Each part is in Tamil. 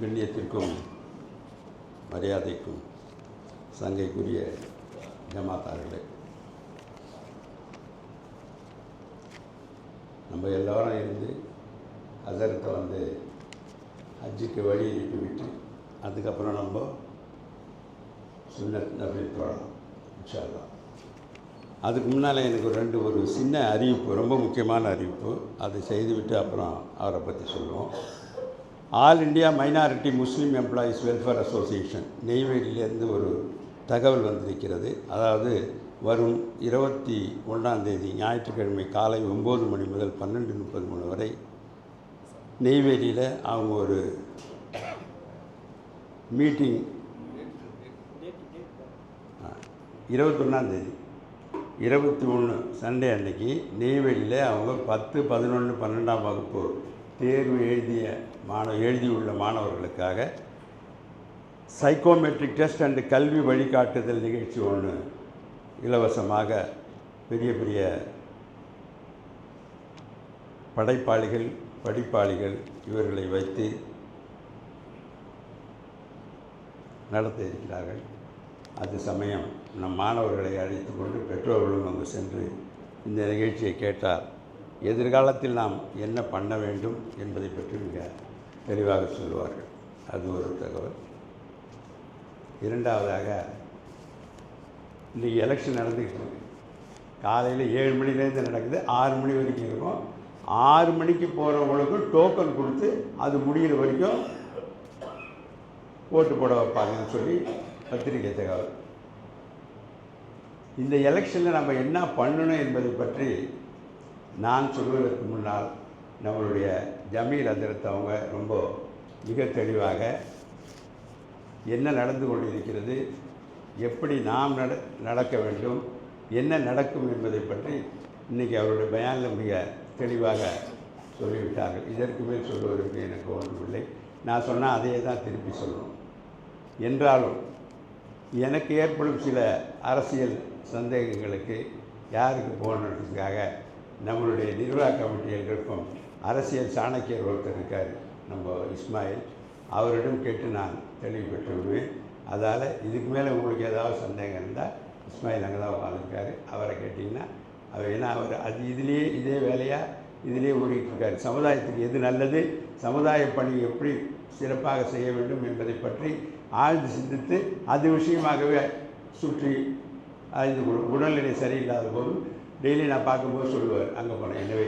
கண்ணியத்திற்கும் மரியாதைக்கும் சங்கைக்குரிய ஜமாத்தார்களே. நம்ம எல்லோரும் இருந்து அதற்கு வந்து ஹஜ்ஜுக்கு வழி அனுப்பி விட்டு அதுக்கப்புறம் நம்ம சின்ன நபில் தொழலாம் இன்ஷா அதுக்கு முன்னால் எனக்கு ரெண்டு ஒரு சின்ன அறிவிப்பு ரொம்ப முக்கியமான அறிவிப்பு. அதை செய்துவிட்டு அப்புறம் அவரை பற்றி சொல்லுவோம். All India minority Muslim employees welfare association நெய்வேலியிலேருந்து ஒரு தகவல் வந்திருக்கிறது. அதாவது வரும் இருபத்தி ஒன்றாம் தேதி ஞாயிற்றுக்கிழமை காலை ஒம்பது மணி முதல் பன்னெண்டு முப்பது மணி வரை நெய்வேலியில் அவங்க ஒரு மீட்டிங். இருபத்தொன்னாந்தேதி இருபத்தி ஒன்று சண்டே அன்னைக்கு நெய்வேலியில் அவங்க பத்து பதினொன்று பன்னெண்டாம் வகுப்பு தேர்வு எழுதிய மாணவ எழுதியுள்ள மாணவர்களுக்காக சைக்கோமெட்ரிக் டெஸ்ட் அண்டு கல்வி வழிகாட்டுதல் நிகழ்ச்சி ஒன்று இலவசமாக பெரிய பெரிய படைப்பாளிகள் படிப்பாளிகள் இவர்களை வைத்து நடத்த இருக்கிறார்கள் அது சமயம் நம் மாணவர்களை அழைத்து கொண்டு பெற்றோர்களும் அங்கு சென்று இந்த நிகழ்ச்சியை கேட்டால் எதிர்காலத்தில் நாம் என்ன பண்ண வேண்டும் என்பதை பற்றி மிக தெளிவாக சொல்லுவார்கள் அது ஒரு தகவல். இரண்டாவதாக இன்றைக்கி எலெக்ஷன் நடந்துக்கிட்டு இருக்கு. காலையில் ஏழு மணிலேருந்து நடக்குது ஆறு மணி வரைக்கும் இருக்கும். ஆறு மணிக்கு போகிறவங்களுக்கும் டோக்கன் கொடுத்து அது முடிகிற வரைக்கும் ஓட்டு போட வைப்பாங்கன்னு சொல்லி பத்திரிகை தகவல். இந்த எலெக்ஷனில் நம்ம என்ன பண்ணணும் என்பதை பற்றி நான் சொல்வதற்கு முன்னால் நம்மளுடைய ஜமீல் அதிரத் அவங்க ரொம்ப மிக தெளிவாக என்ன நடந்து கொண்டிருக்கிறது எப்படி நாம் நட நடக்க வேண்டும் என்ன நடக்கும் என்பதை பற்றி இன்றைக்கி அவருடைய பயானில் மிக தெளிவாக சொல்லிவிட்டார்கள். இதற்கு மேல் சொல்வதற்கு எனக்கு ஒன்றுமில்லை நான் சொன்னால் அதையே தான் திருப்பி சொல்லணும் என்றாலும் எனக்கு ஏற்படும் சில அரசியல் சந்தேகங்களுக்கு யாருக்கு போகணுன்றதுக்காக நம்மளுடைய நிர்வாக கமிட்டியில் அரசியல் சாணக்கியர் ஒருத்தர் இருக்கார் நம்ம இஸ்மாயில். அவரிடம் கேட்டு நான் தெளிவு பெற்று விடுவேன் அதால் இதுக்கு மேலே உங்களுக்கு ஏதாவது சந்தேகம் இருந்தால் இஸ்மாயில் அங்கே தான் உட்காந்துருக்காரு அவரை கேட்டிங்கன்னா அவர் ஏன்னா அவர் அது இதுலேயே இதே வேலையாக இதிலே ஓடிட்டுருக்காரு சமுதாயத்துக்கு எது நல்லது சமுதாய பணி எப்படி சிறப்பாக செய்ய வேண்டும் என்பதை பற்றி ஆழ்ந்து சிந்தித்து அது விஷயமாகவே சுற்றி அறிந்து உடல்நிலை சரியில்லாத போதும் டெய்லி நான் பார்க்கும்போது சொல்லுவார் அங்கே போனேன் எனவே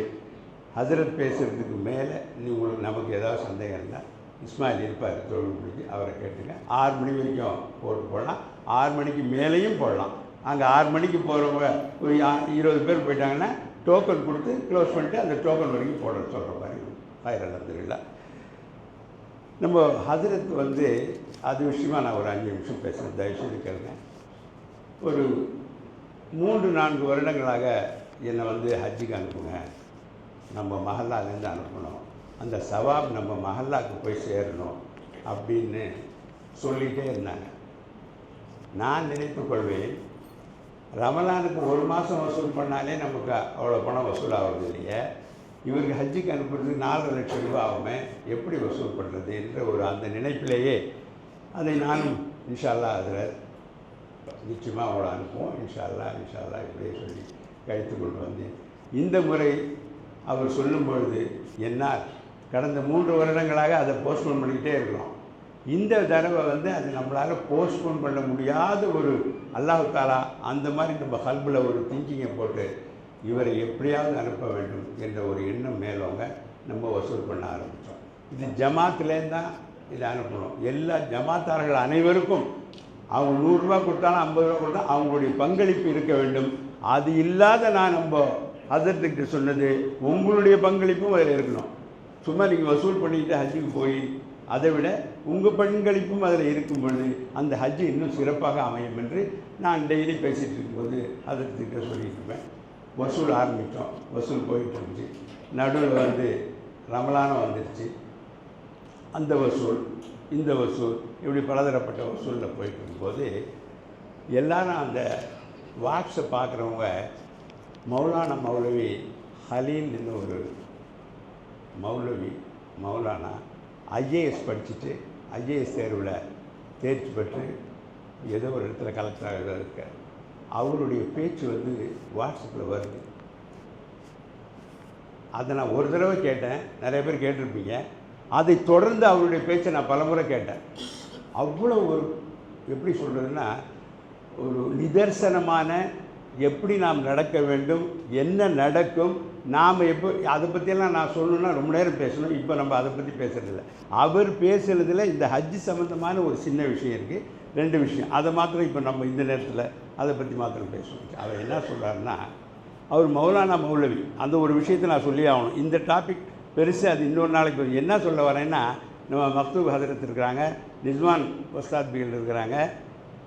ஹசரத் பேசுகிறதுக்கு மேலே நீ உங்களுக்கு நமக்கு ஏதாவது சந்தேகம் இருந்தால் இஸ்மாயில் இருப்பார் தொழில்நுட்பத்துக்கு அவரை கேட்டுங்க. ஆறு மணி வரைக்கும் போட்டு போடலாம். ஆறு மணிக்கு மேலேயும் போடலாம். அங்கே ஆறு மணிக்கு போகிறவங்க ஒரு இருபது பேர் போயிட்டாங்கன்னா டோக்கன் கொடுத்து க்ளோஸ் பண்ணிட்டு அந்த டோக்கன் வரைக்கும் போட சொல்கிற மாதிரி வைரல் அலர்ந்துருல நம்ம ஹசரத் வந்து அது விஷயமா நான் ஒரு அஞ்சு நிமிஷம் பேசுகிறேன் தயவுசெய்து கேளுங்க. ஒரு மூன்று நான்கு வருடங்களாக என்னை வந்து ஹஜ்ஜுக்கு அனுப்புங்க. நம்ம மஹல்லாலேருந்து அனுப்பணும். அந்த சவாப் நம்ம மஹல்லாக்கு போய் சேரணும் அப்படின்னு சொல்லிகிட்டே இருந்தாங்க. நான் நினைத்து கொள்வேன் ரமலானுக்கு ஒரு மாதம் வசூல் பண்ணாலே நமக்கு அவ்வளோ பணம் வசூல் ஆகுது இல்லையே. இவருக்கு ஹஜ்ஜுக்கு அனுப்புறதுக்கு நாலு லட்சம் ரூபா ஆகுமே எப்படி வசூல் பண்ணுறது என்ற ஒரு அந்த நினைப்பிலேயே அதை நானும் இன்ஷால்லா அதில் நிச்சயமாக அவளை அனுப்புவோம். இன்ஷா அல்லாஹ் இப்படியே சொல்லி கழித்து கொண்டு வந்தேன். இந்த முறை அவர் சொல்லும் பொழுது என்னால் கடந்த மூன்று வருடங்களாக அதை போஸ்ட்போன் பண்ணிக்கிட்டே இருக்கிறோம். இந்த தடவை வந்து அது நம்மளால் போஸ்ட்போன் பண்ண முடியாத ஒரு அல்லாஹ் தாலா அந்த மாதிரி நம்ம கல்பில் ஒரு திங்கிங்கை போட்டு இவரை எப்படியாவது அனுப்ப வேண்டும் என்ற ஒரு எண்ணம் மேலவங்க நம்ம வசூல் பண்ண ஆரம்பித்தோம். இது ஜமாத்துலேருந்து தான் இதை அனுப்பணும் எல்லா ஜமாத்தார்கள் அனைவருக்கும் அவங்க நூறுரூவா கொடுத்தாலும் ஐம்பது ரூபா கொடுத்தாலும் அவங்களுடைய பங்களிப்பு இருக்க வேண்டும். அது இல்லாத நான் நம்ம அதர்த்துக்கிட்ட சொன்னது உங்களுடைய பங்களிப்பும் அதில் இருக்கணும். சும்மா நீங்கள் வசூல் பண்ணிட்டு ஹஜ்ஜுக்கு போய் அதை விட உங்கள் பங்களிப்பும் அதில் இருக்கும் பொழுது அந்த ஹஜ்ஜு இன்னும் சிறப்பாக அமையும் என்று நான் டெய்லி பேசிகிட்டு இருக்கும்போது அதர்த்துக்கிட்ட சொல்லிட்டு இருப்பேன். வசூல் ஆரம்பித்தோம். வசூல் போயிட்டு இருந்துச்சு. நடுவில் வந்து ரமலானம் வந்துடுச்சு அந்த வசூல் இந்த வசூல் இப்படி பலதரப்பட்ட வசூலில் போயிட்டு இருக்கும்போது எல்லாரும் அந்த வாட்ஸை பார்க்குறவங்க மௌலானா மௌலவி ஹலீல் ஒரு மௌலவி மௌலானா ஐஏஎஸ் படிச்சுட்டு ஐஏஎஸ் தேர்வில் தேர்ச்சி பெற்று ஏதோ ஒரு இடத்துல கலெக்டராக இருக்கார். அவருடைய பேச்சு வந்து வாட்ஸ்அப்பில் வருது. அதை நான் ஒரு தடவை கேட்டேன். நிறைய பேர் கேட்டிருப்பீங்க. அதை தொடர்ந்து அவருடைய பேச்சை நான் பலமுறை கேட்டேன். அவ்வளோ ஒரு எப்படி சொல்கிறதுன்னா ஒரு நிதர்சனமான எப்படி நாம் நடக்க வேண்டும் என்ன நடக்கும் நாம் எப்போ அதை பற்றியெல்லாம் நான் சொல்லணும்னா ரொம்ப நேரம் பேசணும். இப்போ நம்ம அதை பற்றி பேசுகிறதில்ல அவர் பேசுகிறதுல இந்த ஹஜ் சம்மந்தமான ஒரு சின்ன விஷயம் இருக்குது ரெண்டு விஷயம். அதை மாத்திரம் இப்போ நம்ம இந்த நேரத்தில் அதை பற்றி மாத்திரம் பேசணும். அவர் என்ன சொல்கிறாருன்னா அவர் மௌலானா மௌலவி அந்த ஒரு விஷயத்தை நான் சொல்லி ஆகணும். இந்த டாபிக் பெருசு அது இன்னொரு நாளைக்கு என்ன சொல்ல வரேன்னா நம்ம மக்தூப் ஹதரத் இருக்கிறாங்க நிஸ்வான் ஒஸ்தாத்பிகள் இருக்கிறாங்க.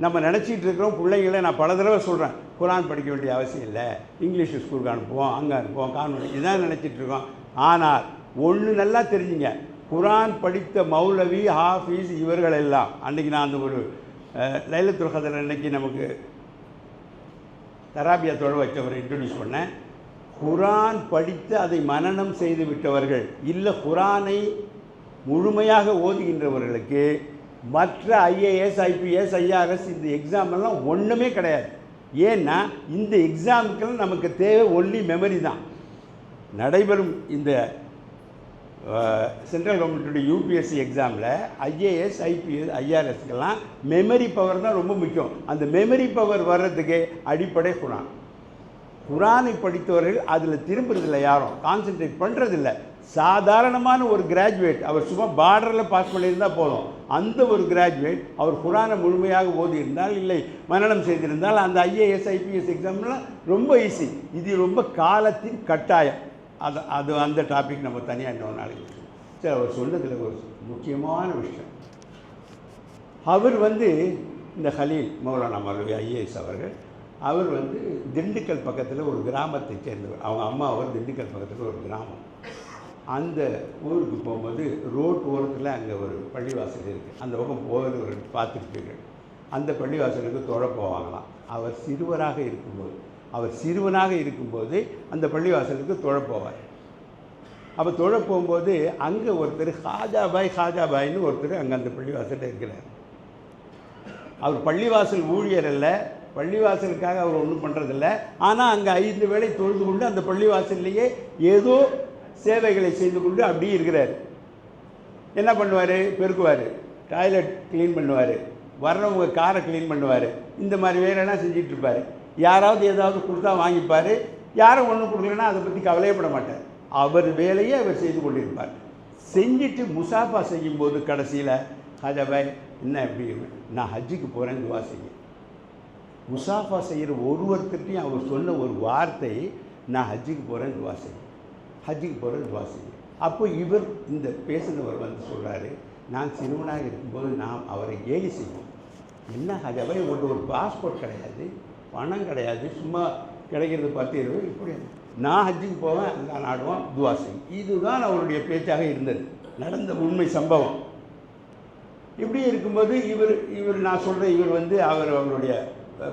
நம்ம நினச்சிட்டு இருக்கிறோம் பிள்ளைங்களை நான் பல தடவை சொல்கிறேன் குரான் படிக்க வேண்டிய அவசியம் இல்லை. இங்கிலீஷ் ஸ்கூலுக்கு அனுப்புவோம் அங்கே அனுப்புவோம் கான்வெண்ட் இதான் நினச்சிட்ருக்கோம் ஆனால் ஒன்று நல்லா தெரிஞ்சுங்க. குரான் படித்த மௌலவி ஹாஃபீஸ் இவர்கள் எல்லாம் அன்றைக்கி நான் அந்த ஒரு அஹ், லைலத்துல் கதர் அன்னைக்கு நமக்கு தராபியத்தோடு வச்சவரை இன்ட்ரடியூஸ் பண்ணேன். குரான் படித்து அதை மனனம் செய்து விட்டவர்கள் இல்லை குரானை முழுமையாக ஓதுகின்றவர்களுக்கு மற்ற ஐஏஎஸ் ஐபிஎஸ் ஐஆர்எஸ் இந்த எக்ஸாம் எல்லாம் ஒன்றுமே கிடையாது. ஏன்னா இந்த எக்ஸாமுக்கெல்லாம் நமக்கு தேவை ஒன்லி மெமரி தான். நடைபெறும் இந்த சென்ட்ரல் கவர்மெண்ட்டுடைய யூபிஎஸ்சி எக்ஸாமில் ஐஏஎஸ் ஐபிஎஸ் ஐஆர்எஸ்க்கெல்லாம் மெமரி பவர் தான் ரொம்ப முக்கியம். அந்த மெமரி பவர் வர்றதுக்கு அடிப்படை குரான். குரானை படித்தவர்கள் அதில் திரும்புறதில்ல யாரும். கான்சென்ட்ரேட் பண்ணுறதில்ல சாதாரணமான ஒரு கிராஜுவேட் அவர் சும்மா பார்டரில் பாஸ் பண்ணியிருந்தால் போதும். அந்த ஒரு கிராஜுவேட் அவர் குரானை முழுமையாக ஓதியிருந்தால் இல்லை மனனம் செய்திருந்தால் அந்த ஐஏஎஸ் ஐபிஎஸ் எக்ஸாம்லாம் ரொம்ப ஈஸி இது ரொம்ப காலத்தின் கட்டாயம். அது அது அந்த டாபிக் நம்ம தனியாக இன்னொரு நாளைக்கு சரி அவர் சொன்னதில் ஒரு முக்கியமான விஷயம். அவர் வந்து இந்த ஹலீல் மௌலானா மௌலவி ஐஏஎஸ் அவர்கள் அவர் வந்து திண்டுக்கல் பக்கத்தில் ஒரு கிராமத்தை சேர்ந்தவர். அவங்க அம்மா அவர் திண்டுக்கல் பக்கத்தில் ஒரு கிராமம். அந்த ஊருக்கு போகும்போது ரோட் ஓரத்தில் அங்கே ஒரு பள்ளிவாசல் இருக்குது அந்த பக்கம் போகிற பார்த்துருப்பீர்கள் அந்த பள்ளிவாசலுக்கு தொழ போவாங்களாம். அவர் சிறுவராக இருக்கும்போது அவர் சிறுவனாக இருக்கும்போது அந்த பள்ளிவாசலுக்கு தொழ போவார். அப்போ தொழ போகும்போது அங்கே ஒருத்தர் ஹாஜாபாய் ஹாஜாபாய்னு ஒருத்தர் அங்கே அந்த பள்ளிவாசலில் இருக்கிறார். அவர் பள்ளிவாசல் ஊழியர் அல்ல. பள்ளிவாசலுக்காக அவர் ஒன்றும் பண்ணுறதில்ல ஆனால் அங்கே ஐந்து வேளை தொழுது கொண்டு அந்த பள்ளிவாசல்லையே ஏதோ சேவைகளை செய்து கொண்டு அப்படியே இருக்கிறார். என்ன பண்ணுவார்? பெருக்குவார். டாய்லெட் க்ளீன் பண்ணுவார். வர்றவங்க காரை க்ளீன் பண்ணுவார். இந்த மாதிரி வேலைலாம் செஞ்சுட்டு யாராவது ஏதாவது கொடுத்தா வாங்கிப்பார். யாரும் ஒன்றும் கொடுக்கலன்னா அதை பற்றி கவலையப்பட மாட்டார். அவர் வேலையை அவர் செய்து கொண்டிருப்பார். செஞ்சுட்டு முசாஃபா செய்யும்போது கடைசியில் ஹாஜாபாய் என்ன எப்படி நான் ஹஜ்ஜுக்கு போகிறேன் துவா செய்ய. முசாஃபா செய்கிற ஒருவர்கிட்டையும் அவர் சொன்ன ஒரு வார்த்தை நான் ஹஜ்ஜுக்கு போகிறேன் துவா செய்ய. ஹஜ்ஜுக்கு போகிறது துவா செய்யும். அப்போ இவர் இந்த பேசுனவர் வந்து சொல்கிறாரு நான் சிறுவனாக இருக்கும்போது நாம் அவரை கேலி செய்வோம். என்ன ஹஜாபாய் ஒன்று ஒரு பாஸ்போர்ட் கிடையாது பணம் கிடையாது சும்மா கிடைக்கிறது பத்து இருபது இப்படி நான் ஹஜ்ஜுக்கு போவேன் அங்கே நாடுவோம் துவா செய்யும். இதுதான் அவருடைய பேச்சாக இருந்தது. நடந்த உண்மை சம்பவம். இப்படி இருக்கும்போது இவர் இவர் நான் சொல்கிறேன் இவர் வந்து அவர் அவருடைய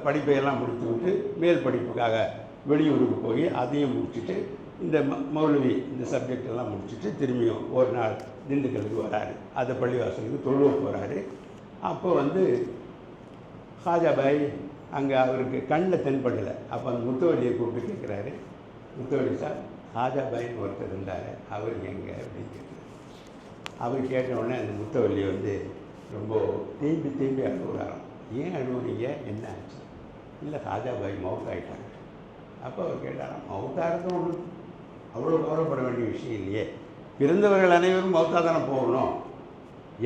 படிப்பையெல்லாம் முடித்து விட்டு மேல் படிப்புக்காக வெளியூருக்கு போய் அதையும் முடிச்சுட்டு இந்த ம மௌலவி இந்த சப்ஜெக்ட் எல்லாம் முடிச்சுட்டு திரும்பியும் ஒரு நாள் திண்டுக்கலுக்கு வராரு. அந்த பள்ளிவாசலுக்கு தொழுவ போகிறாரு அப்போ வந்து ஹாஜாபாய் அங்கே அவருக்கு கண்ணில் தென்படலை. அப்போ அந்த முத்தவழியை கூப்பிட்டு கேட்குறாரு முத்தவழி சார் ஹாஜாபாயின்னு ஒருத்தர் இருந்தார். அவர் எங்கே அப்படின்னு அவர் கேட்ட உடனே அந்த முத்தவள்ளி வந்து ரொம்ப தேம்பி தேம்பி அழுகுறாராம். ஏன் அழுகுறீங்க? என்ன ஆச்சு? இல்லை ஹாஜாபாய் மவுத்தாயிட்டாங்க அப்போ அவர் கேட்டாராம் மவுத்தாகிறது ஒன்று அவ்வளோ கவலைப்பட வேண்டிய விஷயம் இல்லையே. பிறந்தவர்கள் அனைவரும் மவுத்தாக தானே போகணும்.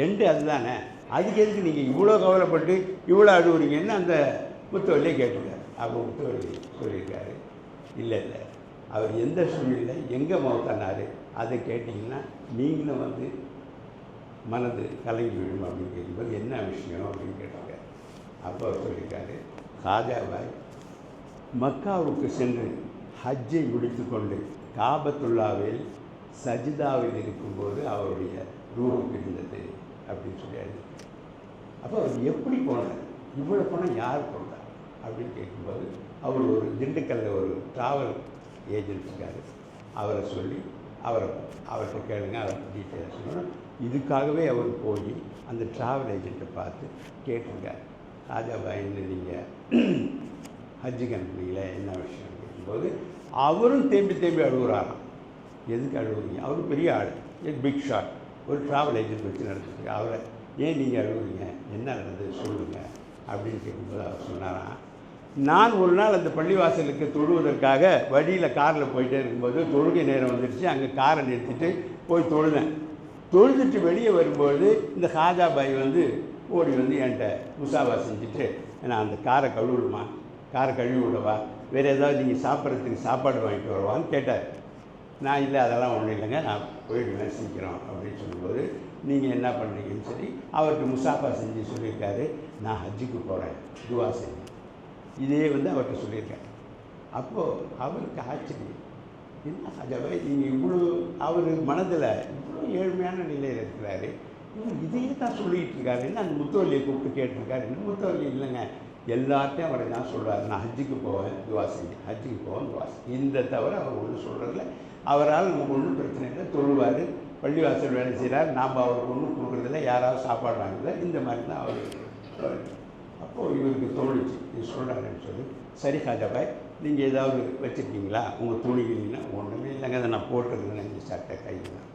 எண்டு அதுதானே. அதுக்கு எதுக்கு நீங்கள் இவ்வளோ கவலைப்பட்டு இவ்வளோ அழுவுறீங்கன்னு அந்த முத்தவள்ளியே கேட்டிருக்காரு. அப்போ முத்தவள்ளி சொல்லியிருக்காரு. இல்லை இல்லை. அவர் எந்த சூழ்நிலை எங்கே மௌத்தானார் அதை கேட்டிங்கன்னா நீங்களும் வந்து மனது கலங்கி விடும் அப்படின்னு கேட்கும்போது என்ன விஷயம் அப்படின்னு கேட்டாங்க அப்போ அவர் சொல்லியிருக்காரு காஜாபாய் மக்காவுக்கு சென்று ஹஜ்ஜை முடித்துக்கொண்டு காபத்துல்லாவில் சஜிதாவில் இருக்கும்போது அவருடைய ரூபம் பிரிந்தது அப்படின்னு சொல்லி எழுதி அப்போ அவர் எப்படி போனார்? இவ்வளோ பணம் யார் போனார் அப்படின்னு கேட்கும்போது அவர் ஒரு திண்டுக்கல்ல ஒரு ட்ராவல் ஏஜென்ட் இருக்கார். அவரை சொல்லி அவரை அவர்கிட்ட கேளுங்க அவர் டீட்டெயில்ஸ் சொல்லணும் இதுக்காகவே அவர் போய் அந்த ட்ராவல் ஏஜெண்ட்டை பார்த்து கேட்டிருக்கார். பயந்து நீங்கள் ஹஜ்ஜு கம்பெனியில் என்ன விஷயம் கேட்கும்போது அவரும் தேம்பி தேம்பி அழுகுறாராம். எதுக்கு அழுகுறீங்க? அவர் பெரிய ஆள். என் பிக் ஷாட் ஒரு ட்ராவல் ஏஜென்ட் வச்சு நடந்துச்சு. அவரை ஏன் நீங்கள் அழுகுறீங்க? என்ன நடந்தது? சொல்லுங்கள் அப்படின்னு கேட்கும்போது அவர் சொன்னாராம். நான் ஒரு நாள் அந்த பள்ளிவாசலுக்கு தொழுவதற்காக வழியில் காரில் போயிட்டே இருக்கும்போது தொழுகை நேரம் வந்துடுச்சு அங்கே காரை நிறுத்திட்டு போய் தொழுதேன். தொழுதுட்டு வெளியே வரும்போது இந்த ஹாஜாபாய் வந்து ஓடி வந்து என்கிட்ட முசாவா செஞ்சுட்டு நான் அந்த காரை கழுவிடுமா காரை கழுவி விடவா? வேறு ஏதாவது நீங்கள் சாப்பிட்றதுக்கு சாப்பாடு வாங்கிட்டு வருவான்னு கேட்டார். நான் இல்லை அதெல்லாம் ஒன்றும் இல்லைங்க நான் போயிடுவேன் சீக்கிரம் அப்படின்னு சொல்லும்போது நீங்கள் என்ன பண்ணுறீங்கன்னு சொல்லி அவருக்கு முசாஃபா செஞ்சு சொல்லியிருக்காரு. நான் ஹஜ்ஜுக்கு போகிறேன் துவா செஞ்சு. இதே வந்து அவர்கிட்ட சொல்லியிருக்கேன் அப்போது அவருக்கு ஆச்சரியம் என்ன ஹஜாவை நீங்கள் இவ்வளோ அவர் மனதில் இவ்வளோ ஏழ்மையான நிலையில் இருக்கிறாரு. இவர் இதையே தான் சொல்லிகிட்டு இருக்காருன்னு அந்த முத்தவல்லியை கூப்பிட்டு கேட்டிருக்காரு? என்ன முத்தவல்லி இல்லைங்க. எல்லாத்தையும் அவர் தான் சொல்கிறார் நான் ஹஜ்ஜுக்கு போவேன் துவாசிங்க. ஹஜ்ஜுக்கு போவேன் துவாசி இந்த தவிர அவர் ஒன்றும் சொல்கிறதில்ல அவரால் நமக்கு ஒன்றும் பிரச்சனை இல்லை. தொழுவார். பள்ளிவாசல் வேலை செய்கிறார் நாம் அவருக்கு ஒன்றும் கொடுக்குறதில்ல. யாராவது சாப்பாடு வாங்குறதில்ல இந்த மாதிரி தான் அவர் அப்போது இவருக்கு தோணுச்சு. இது சொல்கிறாருன்னு சொல்லி. சரி ஹாஜாபாய் நீங்கள் ஏதாவது வச்சுருக்கீங்களா? உங்கள் துணிகளா ஒன்றுமே இல்லைங்க. அதை நான் போட்டிருக்கேன் இந்த சட்டை கையில்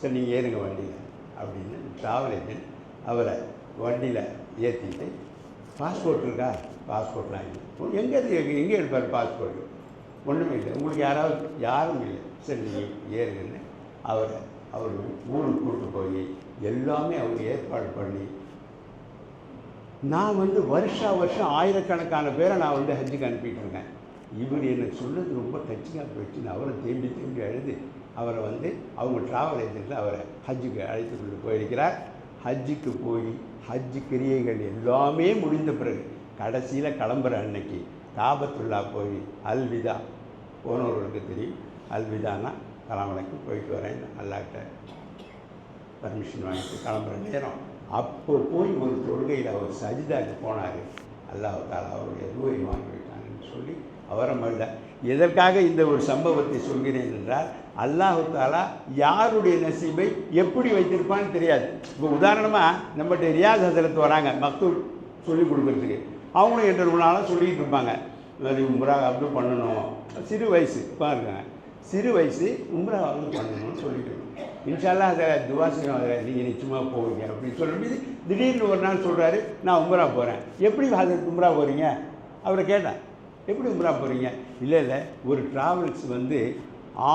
சரி நீங்கள் ஏறுங்க வண்டியில். அப்படின்னு ட்ராவல் ஏஜென்ட் அவரை வண்டியில் ஏற்றிட்டு பாஸ்போர்ட் இருக்கா? பாஸ்போர்ட்லாம் இல்லை. எங்கே இருக்கு எங்கே எடுப்பார் பாஸ்போர்ட்? ஒன்றுமே இல்லை. உங்களுக்கு யாராவது யாரும் இல்லை. சரி நீங்கள் ஏறுங்கன்னு அவரை அவர் ஊருக்கு கூட்டு போய் எல்லாமே அவர் ஏற்பாடு பண்ணி நான் வந்து வருஷா வருஷம் ஆயிரக்கணக்கான பேரை நான் வந்து ஹஜ்ஜுக்கு அனுப்பிட்டு இருக்கேன். இவர் எனக்கு சொன்னது ரொம்ப டச்சிங்காக போயிடுச்சுன்னு அவரை தேம்பி தேம்பி அழுது அவரை வந்து அவங்க ட்ராவல் ஏஜென்ட்டில் அவரை ஹஜ்ஜுக்கு அழைத்து கொண்டு போயிருக்கிறார். ஹஜ்ஜுக்கு போய் ஹஜ் கிரியைகள் எல்லாமே முடிந்த பிறகு கடைசியில் கிளம்புற அன்னைக்கு காபத்துல்லா போய் அல்விதா போனவர்களுக்கு தெரியும். அல்விதானா கலாமலைக்கு போயிட்டு வரேன். அல்லாட்ட பர்மிஷன் வாங்கிட்டு கிளம்புற நேரம். அப்போ போய் ஒரு தொழுகையில் அவர் சஜிதாக்கு போனார். அல்லாஹ் அவருடைய ரூவை வாங்கி விட்டாங்கன்னு சொல்லி அவரை மல்ல எதற்காக இந்த ஒரு சம்பவத்தை சொல்கிறேன் என்றால் அல்லாஹு தாலா யாருடைய நசீபை எப்படி வைத்திருப்பான்னு தெரியாது. இப்போ உதாரணமாக நம்மகிட்ட ரியாஸ் ஹசரத் வராங்க மக்தூர் சொல்லி கொடுக்குறதுக்கு. அவங்களும் எட்டு நாளாக சொல்லிகிட்டு இருப்பாங்க. அது உம்ரா அப்படி பண்ணணும். சிறு வயசு பாருங்க. சிறு வயசு உம்ரா வந்து பண்ணணும்னு சொல்லிட்டு இருக்கோம் இன்ஷால்லா அதை துவா அதை நீங்கள் நிச்சயமாக போவீங்க அப்படின்னு சொல்லும்போது திடீர்னு ஒரு நாள் சொல்கிறாரு நான் உம்ரா போகிறேன் எப்படி ஹசரத் உம்ரா போகிறீங்க அவரை கேட்டேன். எப்படி உம்ரா போகிறீங்க இல்லை இல்லை ஒரு ட்ராவல்ஸ் வந்து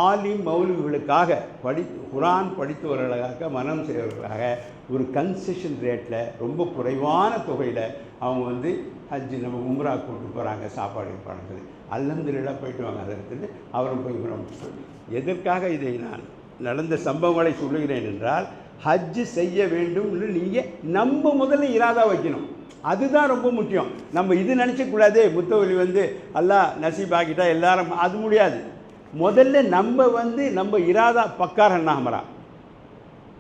ஆலி மௌலிகளுக்காக படி குரான் படித்தவர்களுக்காக மனம் செய்வர்களுக்காக ஒரு கன்செஷன் ரேட்டில் ரொம்ப குறைவான தொகையில் அவங்க வந்து ஹஜ்ஜு நம்ம உம்ரா கூட்டு போகிறாங்க சாப்பாடு பணங்கள் அல்லந்திரெல்லாம் போயிட்டு வாங்க அதற்கு அவரும் போய் உம்ரா சொல்லி எதற்காக இதை நான் நடந்த சம்பவங்களை சொல்லுகிறேன் என்றால் ஹஜ்ஜு செய்ய வேண்டும்னு நீங்கள் நம்ம முதல்ல இராதா வைக்கணும். அதுதான் ரொம்ப முக்கியம். நம்ம இது நினச்சக்கூடாது முத்தவலி வந்து எல்லாம் நசீபாக்கிட்டா எல்லாரும் அது முடியாது. முதல்ல நம்ம வந்து நம்ம இராதா பக்கார் அண்ணாமரா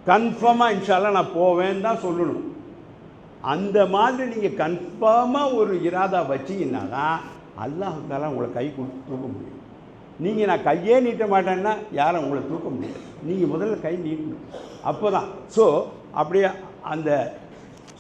கன்ஃபார்மாக இன்ஷால்லாம் நான் போவேன் தான் சொல்லணும். அந்த மாதிரி நீங்கள் கன்ஃபார்மாக ஒரு இராதா வச்சிங்கன்னா தான் அல்லாஹால உங்களை கை கொடுத்து தூக்க முடியும். நீங்கள் நான் கையே நீட்ட மாட்டேன்னா யாரும் உங்களை தூக்க முடியாது. நீங்கள் முதல்ல கை நீட்டணும். அப்போ தான் ஸோ அப்படியே அந்த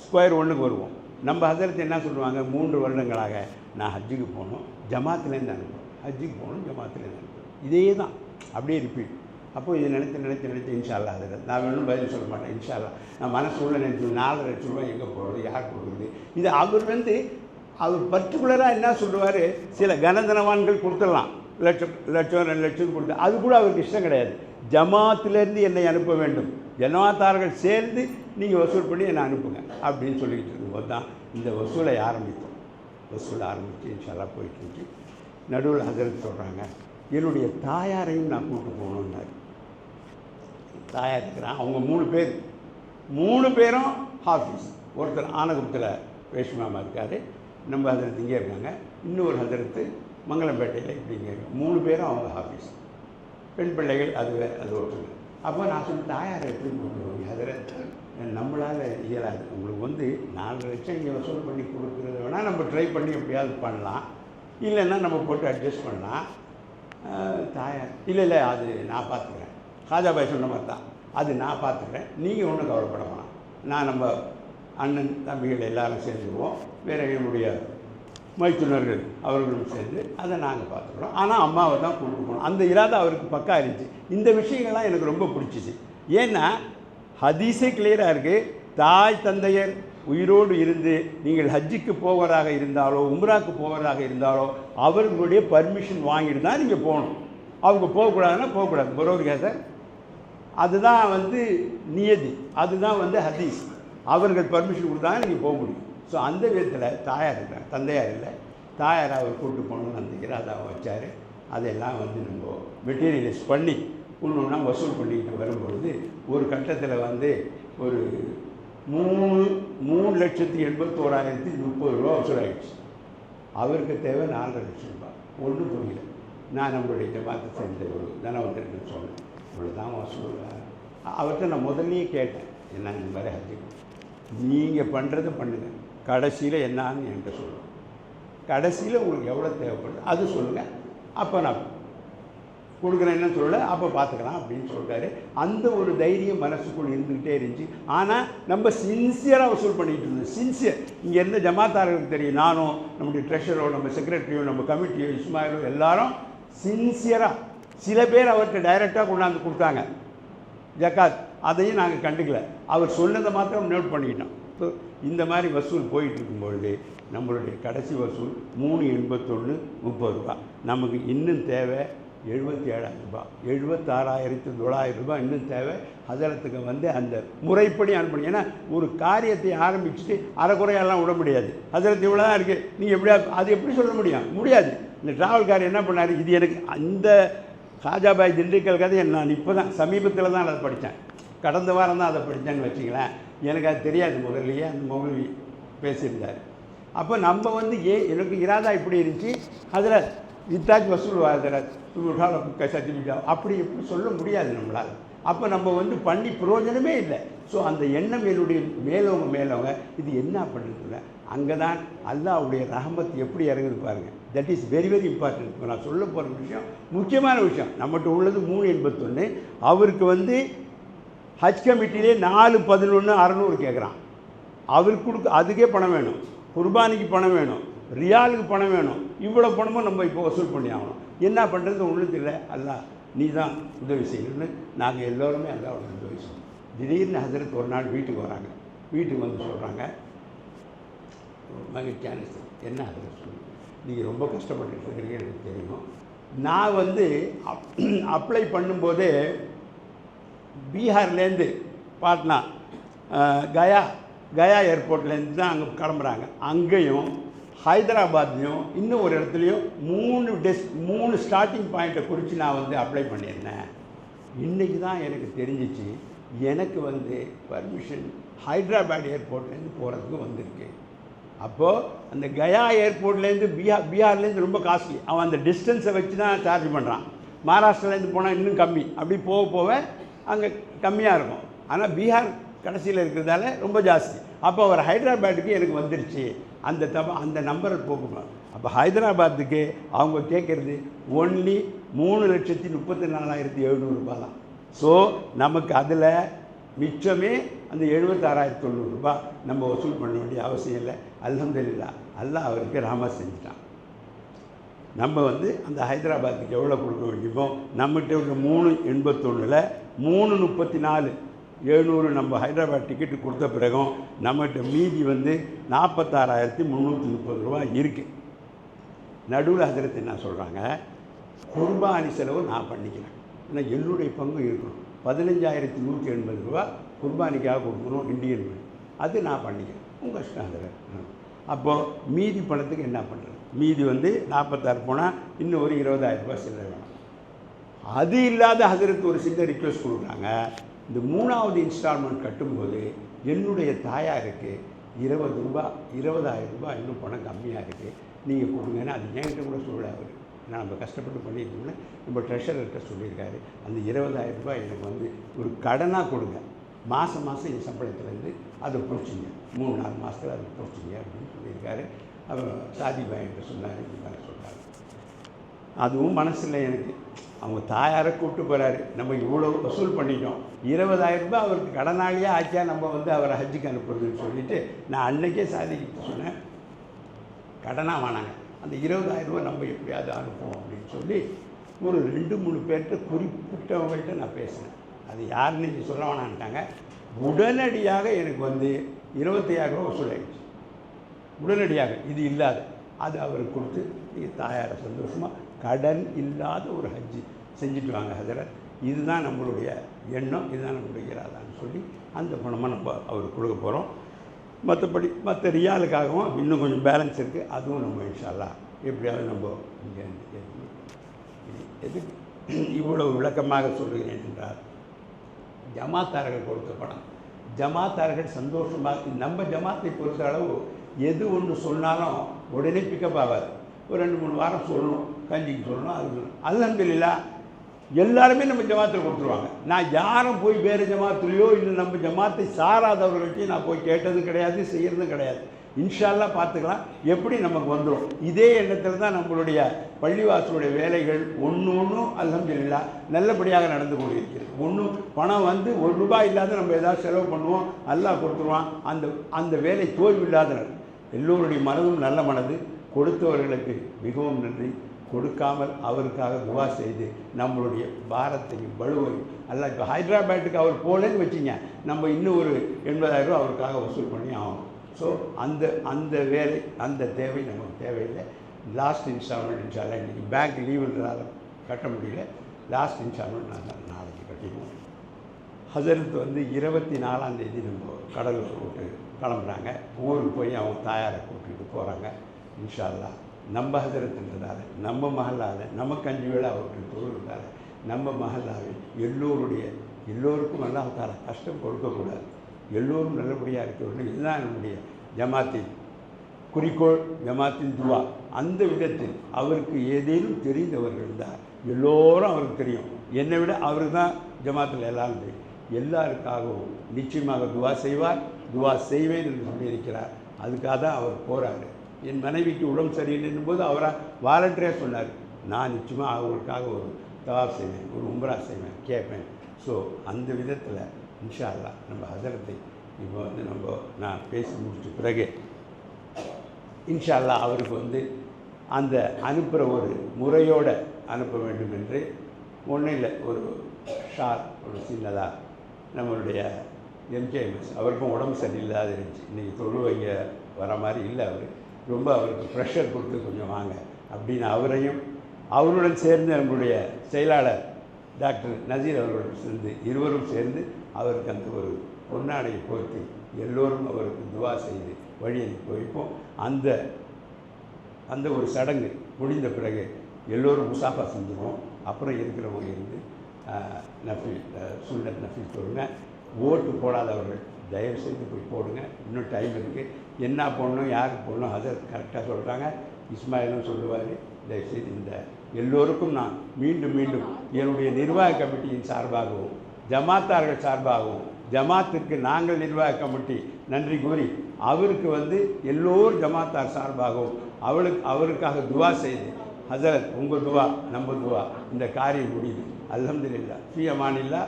ஸ்கொயர் ஒன்றுக்கு வருவோம். நம்ம ஹசரத் என்ன சொல்லுவாங்க? மூன்று வருடங்களாக நான் ஹஜ்ஜுக்கு போகணும் ஜமாத்துலேருந்து அனுப்புவேன் ஹஜ்ஜுக்கு போகணும் ஜமாத்துலேருந்து அனுப்புவேன் இதே தான் அப்படியே ரிப்பீட் அப்போ இதை நினைத்து நினைத்து நினைத்து இன்ஷால்லா அதில் நான் வேணும் பதில் சொல்ல மாட்டேன் இன்ஷால்லா நான் மனசு உள்ள நினைச்சு நாலு லட்ச ரூபாய் எங்கே போகிறது யார் கொடுக்குறது இது அவர் வந்து அவர் பர்டிகுலராக என்ன சொல்லுவார்? சில கனதனவான்கள் கொடுத்துடலாம். லட்சம் லட்சம் ரெண்டு லட்சம் கொடுத்து அது கூட அவருக்கு இஷ்டம் கிடையாது. ஜமாத்திலேருந்து என்னை அனுப்ப வேண்டும். ஜமாத்தார்கள் சேர்ந்து நீங்கள் வசூல் பண்ணி என்னை அனுப்புங்க அப்படின்னு சொல்லிக்கிட்டு இருக்கும்போது தான் இந்த வசூலை ஆரம்பித்தோம். வசூல் ஆரம்பித்து இன்ஷாலாக போயிட்டு இருந்துச்சு நடுவில் ஹசரத் சொல்கிறாங்க என்னுடைய தாயாரையும் நான் கூப்பிட்டு போகணுன்னாரு தாயார் இருக்கிறான் அவங்க மூணு பேர். மூணு பேரும் ஹாஃபீஸ். ஒருத்தர் ஆனகுப்தில் ரேஷ்மாமா இருக்கார் நம்ம அதில் இங்கே இருக்காங்க. இன்னொரு ஹதரத்து மங்களம்பேட்டையில் இப்படிங்க மூணு பேரும் அவங்க ஆஃபீஸ் பெண் பிள்ளைகள் அது வேறு அது ஒரு அப்போ நான் சொன்ன தாயார் எப்படி கூப்பிடுவாங்க அதில் நம்மளால் இயலாது. உங்களுக்கு வந்து நாலு லட்சம் இங்கே வசூல் பண்ணி கொடுக்குறது வேணால் நம்ம ட்ரை பண்ணி எப்படியாவது பண்ணலாம். இல்லைன்னா நம்ம போட்டு அட்ஜஸ்ட் பண்ணலாம். தாயார் இல்லை இல்லை அது நான் பார்த்துக்கிறேன். ஹாஜாபாய் சொன்ன மாதிரி தான். அது நான் பார்த்துக்கிறேன். நீங்கள் ஒன்றும் கவலைப்பட வேணாம். நான் நம்ம அண்ணன் தம்பிகள் எல்லாரும் சேர்ந்துருவோம் வேறு என்னுடைய மைத்துனர்கள் அவர்களும் சேர்ந்து அதை நாங்கள் பார்த்துக்குறோம். ஆனால் அம்மாவை தான் கூப்பிட்டு போகணும் அந்த இராதை அவருக்கு பக்கா இருந்துச்சு. இந்த விஷயங்கள்லாம் எனக்கு ரொம்ப பிடிச்சிச்சு. ஏன்னா ஹதீஸே கிளியராக இருக்குது தாய் தந்தையர் உயிரோடு இருந்து நீங்கள் ஹஜ்ஜுக்கு போவதாக இருந்தாலோ உம்ராக்கு போவதாக இருந்தாலோ அவர்களுடைய பர்மிஷன் வாங்கிட்டு தான் நீங்கள் போகணும். அவங்க போகக்கூடாதுன்னா போகக்கூடாது. பரோரியா சார் அதுதான் வந்து நியதி. அதுதான் வந்து ஹதீஸ். அவர்கள் பர்மிஷன் கொடுத்தா நீங்கள் போக முடியும். ஸோ அந்த விதத்தில் தாயார் இருக்கிறார் தந்தையார் இல்லை. தாயார் அவர் கூட்டு போகணும்னு அந்த அதை வச்சார். அதெல்லாம் வந்து நம்ம மெட்டீரியலைஸ் பண்ணி ஒன்று ஒன்றா வசூல் பண்ணிக்கிட்டு வரும்பொழுது ஒரு கட்டத்தில் வந்து ஒரு மூணு மூணு லட்சத்தி எண்பத்தோராயிரத்தி முப்பது ரூபா வசூலாகிடுச்சு அவருக்கு தேவை நாலரை லட்சம் ரூபாய். ஒன்றும் புரியல. நான் நம்மளுடைய ஜமாத்தை சேர்ந்த ஒரு தனவந்தருக்கு சொன்னேன். இவ்வளோதான் வசூல். அவர்கிட்ட நான் முதல்லயே கேட்டேன். என்ன இந்த மாதிரி ஹஜ்ஜுக்கு? நீங்கள் பண்ணுறதை பண்ணுங்கள் கடைசியில் என்னான்னு என்கிட்ட சொல்லுங்கள் கடைசியில் உங்களுக்கு எவ்வளோ தேவைப்படுது அது சொல்லுங்கள் அப்போ நான் கொடுக்குறேன்னு சொல்லலை அப்போ பார்த்துக்கலாம் அப்படின்னு சொல்கிறாரு அந்த ஒரு தைரியம் மனசுக்குள் இருந்துக்கிட்டே இருந்துச்சு. ஆனால் நம்ம சின்சியராக வசூல் பண்ணிக்கிட்டு இருந்தோம். சின்சியர் இங்கே இருந்த ஜமாத்தார்களுக்கு தெரியும். நானும் நம்முடைய ட்ரெஷரோ நம்ம செக்ரட்டரியோ நம்ம கமிட்டியோ இஸ்மாயிலோ எல்லாரும் சின்சியராக சில பேர் அவர்கிட்ட டைரெக்டாக கொண்டாந்து கொடுத்தாங்க. ஜக்காத் அதையும் நாங்கள் கண்டுக்கல. அவர் சொன்னதை மாத்திரம் நோட் பண்ணிக்கிட்டோம். ஸோ இந்த மாதிரி வசூல் போயிட்டுருக்கும் பொழுது நம்மளுடைய கடைசி வசூல் மூணு எண்பத்தொன்று முப்பது ரூபா. நமக்கு இன்னும் தேவை எழுபத்தி ஏழாயிரம் ரூபாய். எழுபத்தாறாயிரத்து தொள்ளாயிரம் ரூபாய் இன்னும் தேவை. ஹஜரத்துக்கு வந்து அந்த முறைப்படி அனுப்பணும் ஏன்னா ஒரு காரியத்தை ஆரம்பிச்சுட்டு அரைக்குறையெல்லாம் விட முடியாது. ஹஜரத் இவ்வளோ தான் இருக்குது நீங்கள் எப்படியா அது எப்படி சொல்ல முடியும்? முடியாது. இந்த டிராவல்கார் என்ன பண்ணார்? இது எனக்கு அந்த காஜாபாய் திண்டுக்கல் கதை நான் இப்போ தான் சமீபத்தில் தான் அதை படித்தேன். கடந்த வாரம் தான் அதை படித்தேன்னு வச்சுங்களேன் எனக்கு அது தெரியாது முதல்லையே அந்த மௌலவி பேசியிருந்தார். அப்போ நம்ம வந்து ஏ எனக்கு இராதா இப்படி இருந்துச்சு அதில் இத்தாஜ் வசூல் ஹஜரத் சர்டிஃபிகேட் அப்படி எப்படி சொல்ல முடியாது நம்மளால். அப்போ நம்ம வந்து பண்ணி பிரயோஜனமே இல்லை. ஸோ அந்த எண்ணம் என்னுடைய மேலவங்க மேலவங்க இது என்ன பண்ணுறதுல அங்கே தான் அல்லாவுடைய ரஹமத் எப்படி இறங்குது பாருங்கள் that is very very important இப்போ நான் சொல்ல போகிற விஷயம் முக்கியமான விஷயம் நம்மகிட்ட உள்ளது மூணு எண்பத்தொன்று அவருக்கு வந்து ஹஜ் கமிட்டிலே நாலு பதினொன்று அறநூறு கேட்குறான் அவருக்கு கொடுக்க அதுக்கே பணம் வேணும். குர்பானிக்கு பணம் வேணும். ரியாலுக்கு பணம் வேணும். இவ்வளோ பணமும் நம்ம இப்போ வசூல் பண்ணி ஆகணும். என்ன பண்ணுறது ஒன்றும் தெரியல. அல்லா நீ தான் உதவி செய்யணும்னு நாங்கள் எல்லோருமே அல்லாவோட உதவி செய்யணும். திடீர்னு ஹசரத் ஒரு நாள் வீட்டுக்கு வராங்க. வீட்டுக்கு வந்து சொல்கிறாங்க மகிழ்ச்சியான செய்தி. என்ன ஹசரத் சொல்லுங்கள் நீங்கள் ரொம்ப கஷ்டப்பட்டு இருக்கிறீங்க எனக்கு தெரியும். நான் வந்து அப் அப்ளை பண்ணும்போதே பீகார்லேருந்து பாட்னா கயா கயா ஏர்போர்ட்லேருந்து தான் அங்கே கிளம்புறாங்க. அங்கேயும் ஹைதராபாத்லேயும் இன்னும் ஒரு இடத்துலையும் மூணு டெஸ் மூணு ஸ்டார்டிங் பாயிண்ட்டை குறித்து நான் வந்து அப்ளை பண்ணியிருந்தேன். இன்றைக்கி தான் எனக்கு தெரிஞ்சிச்சு. எனக்கு வந்து பர்மிஷன் ஹைதராபாத் ஏர்போர்ட்லேருந்து போகிறதுக்கு வந்திருக்கு. அப்போது அந்த கயா ஏர்போர்ட்லேருந்து பீகார் பீகார்லேருந்து ரொம்ப காஸ்ட்லி. அவன் அந்த டிஸ்டன்ஸை வச்சு தான் சார்ஜ் பண்ணுறான் மகாராஷ்டிராலேருந்து போனால் இன்னும் கம்மி. அப்படி போக போக அங்கே கம்மியாக இருக்கும். ஆனால் பீகார் கடைசியில் இருக்கிறதால ரொம்ப ஜாஸ்தி. அப்போ அவர் ஹைதராபாத்துக்கு எனக்கு வந்துருச்சு. அந்த தப அந்த நம்பரை போகணும் அப்போ ஹைதராபாத்துக்கு அவங்க கேட்குறது ஒன்லி மூணு லட்சத்தி முப்பத்தி நாலாயிரத்தி எழுநூறுபா தான் ஸோ நமக்கு அதில் மிச்சமே அந்த எழுபத்தாறாயிரத்தி தொண்ணூறுரூபா நம்ம வசூல் பண்ண வேண்டிய அவசியம் இல்லை. அல்ஹம்துலில்லா அல்லாஹ் அவருக்கு ராமா செஞ்சுட்டான். நம்ம வந்து அந்த ஹைதராபாத்துக்கு எவ்வளோ கொடுக்க வேண்டியமோ நம்மகிட்ட இருக்க மூணு எண்பத்தொன்னில் மூணு முப்பத்தி நாலு எழுநூறு நம்ம ஹைதராபாத் டிக்கெட்டு கொடுத்த பிறகும் நம்மகிட்ட மீதி வந்து நாற்பத்தாறாயிரத்தி முந்நூற்றி முப்பது ரூபா இருக்குது நடுவில் ஹஜரத் என்ன சொல்கிறாங்க குர்பானி செலவு நான் பண்ணிக்கிறேன். ஏன்னா என்னுடைய பங்கு இருக்கணும். பதினஞ்சாயிரத்தி நூற்றி எண்பது ரூபா குர்பானிக்காக கொடுக்கணும் இந்தியன் அது நான் பண்ணிக்கிறேன். உங்கள் இஷ்டம் அதில் அப்போது மீதி பணத்துக்கு என்ன பண்ணுறது மீதி வந்து நாற்பத்தாறு போனால் இன்னும் ஒரு இருபதாயிரம் ரூபாய் சில்லறை வேணும் அது இல்லாத ஹசரத் ஒரு சின்ன ரிக்வெஸ்ட் கொடுக்குறாங்க. இந்த மூணாவது இன்ஸ்டால்மெண்ட் கட்டும்போது என்னுடைய தாயாருக்கு இருபது ரூபா இருபதாயிரம் ரூபாய் இன்னும் பணம் கம்மியாக இருக்குது நீங்கள் கொடுங்கன்னு அது என்கிட்ட கூட சொல்ல அவர். ஏன்னா நம்ம கஷ்டப்பட்டு பண்ணியிருக்கோம்னு நம்ம ட்ரெஷரர்கிட்ட சொல்லியிருக்காரு அந்த இருபதாயிரம் ரூபாய் எனக்கு வந்து ஒரு கடனாக கொடுங்க. மாதம் மாதம் என் சம்பளத்துலேருந்து அதை பிடிச்சிங்க. மூணு நாலு மாதத்தில் அதை பிடிச்சிங்க அப்படின்னு சொல்லியிருக்காரு. அவர் சாதி பயன்ட்டு சொன்னார் இப்படி சொன்னார். அதுவும் மனசில் எனக்கு. அவங்க தாயாரை கூப்பிட்டு போகிறாரு நம்ம இவ்வளோ வசூல் பண்ணிட்டோம். இருபதாயிரம் ரூபாய் அவருக்கு கடனாளியாக ஆச்சா? நம்ம வந்து அவரை ஹஜ்ஜுக்கு அனுப்புறதுன்னு சொல்லிட்டு நான் அன்னைக்கே சாதிக்கிட்டு சொன்னேன். கடனாக வானாங்க. அந்த இருபதாயிரம் ரூபா நம்ம எப்படியாவது அனுப்புவோம் அப்படின்னு சொல்லி ஒரு ரெண்டு மூணு பேர்கிட்ட குறிப்பிட்டவங்கள்ட்ட நான் பேசினேன். அது யாருன்னு சொல்ல வேணான்ட்டாங்க உடனடியாக எனக்கு வந்து இருபத்தையாயிரம் ரூபா வசூலாயிடுச்சு. உடனடியாக இது இல்லாத அது அவருக்கு கொடுத்து நீங்கள் தாயாரை சந்தோஷமாக கடன் இல்லாத ஒரு ஹஜ்ஜு செஞ்சுட்டு வாங்க ஹஜரத் இதுதான் நம்மளுடைய எண்ணம் இதுதான் நம்மளுடைய இராதான்னு சொல்லி அந்த பணமாக நம்ம அவருக்கு கொடுக்க போகிறோம் மற்றபடி மற்ற ரியாலுக்காகவும் இன்னும் கொஞ்சம் பேலன்ஸ் இருக்குது அதுவும் நம்ம இன்ஷால்லா எப்படியாவது நம்ம இங்கே எதுக்கு? இவ்வளவு விளக்கமாக சொல்லுகிறேன் என்றால் ஜமாத்தார்கள் கொடுத்த பணம் ஜமாத்தார்கள் சந்தோஷமாக நம்ம ஜமாத்தை பொறுத்த அளவு எது ஒன்று சொன்னாலும் உடனே பிக்கப் ஆகாது ஒரு ரெண்டு மூணு வாரம் சொல்லணும் கஞ்சிக்கு சொல்லணும் அது சொல்லணும். அல்ஹம்துலில்லாஹ் எல்லாருமே நம்ம ஜமாத்தில் கொடுத்துருவாங்க. நான் யாரும் போய் வேறு ஜமாத்துலையோ இல்லை நம்ம ஜமாத்தை சாராதவர்கள்ட்டையும் நான் போய் கேட்டதும் கிடையாது செய்கிறதும் கிடையாது. இன்ஷால்லாம் பார்த்துக்கலாம். எப்படி நமக்கு வந்துடும் இதே எண்ணத்தில் தான் நம்மளுடைய பள்ளிவாசலுடைய வேலைகள் ஒன்று ஒன்றும் அலமதுல்லா நல்லபடியாக நடந்து கொண்டிருக்கிறது. ஒன்றும் பணம் வந்து ஒரு ரூபாய் இல்லாத நம்ம ஏதாவது செலவு பண்ணுவோம் நல்லா கொடுத்துருவான். அந்த அந்த வேலை தோல்வில்லாத எல்லோருடைய மனதும் நல்ல மனது. கொடுத்தவர்களுக்கு மிகவும் நன்றி. கொடுக்காமல் அவருக்காக துவா செய்து நம்மளுடைய பாரத்தையும் வலுவையும் அல்ல இப்போ ஹைதராபாத்துக்கு அவர் போகலன்னு வச்சிங்க. நம்ம இன்னும் ஒரு எண்பதாயிரம் ரூபா அவருக்காக வசூல் பண்ணி ஆகணும். ஸோ அந்த அந்த வேலை அந்த தேவை நமக்கு தேவையில்லை. லாஸ்ட் இன்ஸ்டால்மெண்ட் இன்ஷால்லாம் இன்றைக்கி பேங்க் லீவுன்றதால கட்ட முடியல. லாஸ்ட் இன்ஸ்டால்மெண்ட் நாங்கள் நாளைக்கு கட்டிடுவோம் ஹசரத் வந்து இருபத்தி நாலாம் தேதி நம்ம கடலூர் விட்டு கிளம்புறாங்க. ஊருக்கு போய் அவங்க தாயாரை கூட்டிகிட்டு போகிறாங்க இன்ஷா அல்லாஹ் நம்ம ஹசரத்துன்றதால நம்ம மகளால் நமக்கு அஞ்சு வேளை அவருக்கு தொழுகிறதால நம்ம மகளாவை எல்லோருடைய எல்லோருக்கும் நல்லா தாலா கஷ்டம் கொடுக்கக்கூடாது. எல்லோரும் நல்லபடியாக இருக்க வேண்டும் இதுதான் என்னுடைய ஜமாத்தின் குறிக்கோள் ஜமாத்தின் துவா. அந்த விதத்தில் அவருக்கு ஏதேனும் தெரிந்தவர்கள் இருந்தால் எல்லோரும் அவருக்கு தெரியும். என்னை விட அவர் தான் ஜமாத்தில் எல்லாம் தெரியும். எல்லாருக்காகவும் நிச்சயமாக துவா செய்வார் துவா செய்வேன் என்று சொல்லியிருக்கிறார். அதுக்காக தான் அவர் போகிறாரு என் மனைவிக்கு உடம்பு சரியில்லைன்னும் போது அவராக வாலண்டரியாக சொன்னார். நான் நிச்சயமாக அவங்களுக்காக ஒரு தவாப் செய்வேன் ஒரு உம்ரா செய்வேன் கேட்பேன். ஸோ அந்த விதத்தில் இன்ஷா அல்லாஹ் நம்ம ஹசரத்தை இப்போ வந்து நம்ம நான் பேசி முடிச்ச பிறகு இன்ஷா அல்லாஹ் அவருக்கு வந்து அந்த அனுப்புகிற ஒரு முறையோடு அனுப்ப வேண்டும் என்று ஒன்றும் இல்லை ஒரு ஷார் ஒரு சின்னதாக நம்மளுடைய எம்கேஎம்எஸ் அவருக்கும் உடம்பு சரியில்லாத இருந்துச்சு. இன்றைக்கி தொழு இங்கே வர மாதிரி இல்லை அவர். ரொம்ப அவருக்கு ப்ரெஷர் கொடுத்து கொஞ்சம் வாங்க. அப்படின்னு அவரையும் அவருடன் சேர்ந்து நம்மளுடைய செயலாளர் டாக்டர் நசீர் அவர்களுடன் சேர்ந்து இருவரும் சேர்ந்து அவருக்கு அந்த ஒரு பொன்னாடையை போர்த்தி எல்லோரும் அவருக்கு துவா செய்து வழி அனுப்பி வைப்போம் அந்த அந்த ஒரு சடங்கு முடிந்த பிறகு எல்லோரும் முசாஃபா செஞ்சுருவோம். அப்புறம் இருக்கிறவங்க இருந்து நஃபில் ஆஹ், நஃபில் சொல்லுங்க ஓட்டு போடாதவர்கள் தயவு செய்து போய் போடுங்க. இன்னும் டைம் இருக்குது என்ன போடணும் யாருக்கு போடணும் அதை கரெக்டாக சொல்கிறாங்க இஸ்மாயிலும் சொல்லுவார் தயவுசெய்து இந்த எல்லோருக்கும் நான் மீண்டும் மீண்டும் என்னுடைய நிர்வாக கமிட்டியின் சார்பாகவும் ஜமாத்தார்கள் சார்பாகவும் ஜமாத்திற்கு நாங்கள் நிர்வாக கமிட்டி நன்றி கூறி அவருக்கு வந்து எல்லோரும் ஜமாத்தார் சார்பாகவும் அவளுக்கு அவருக்காக துவா செய்து ஹசரத் உங்கள் துவா நம்ம துவா இந்த காரியம் முடியுது. அல்ஹம்துலில்லா ஃபீ அமானில்லா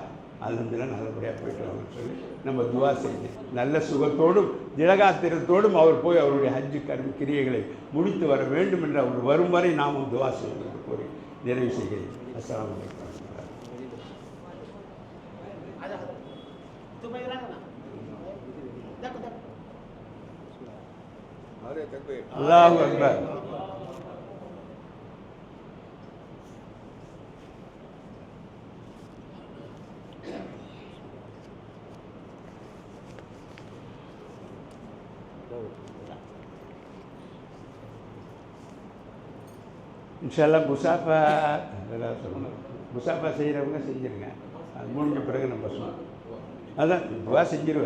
அல்ஹம்துலில்லா நல்லபடியாக போயிட்டு வாங்கன்னு சொல்லி நம்ம துவா செய்து நல்ல சுகத்தோடும் திலகாத்திரத்தோடும் அவர் போய் அவருடைய ஹஜ்ஜு கர்ம கிரியைகளை முடித்து வர வேண்டும் என்று அவர் வரும் வரை நாமும் துவா செய்வது கூறி நிறைவு செய்கிறேன். அஸ்லாம் வலைக்கம் அல்லாஹு அக்பர் இன்ஷால்லா முசாஃபா அதெல்லாம் சொல்லணும் முசாஃபா செய்கிறவங்க செஞ்சிருங்க அது முடிஞ்ச பிறகு நம்ம சொல்லணும் அதான் துவா செஞ்சிருவேன்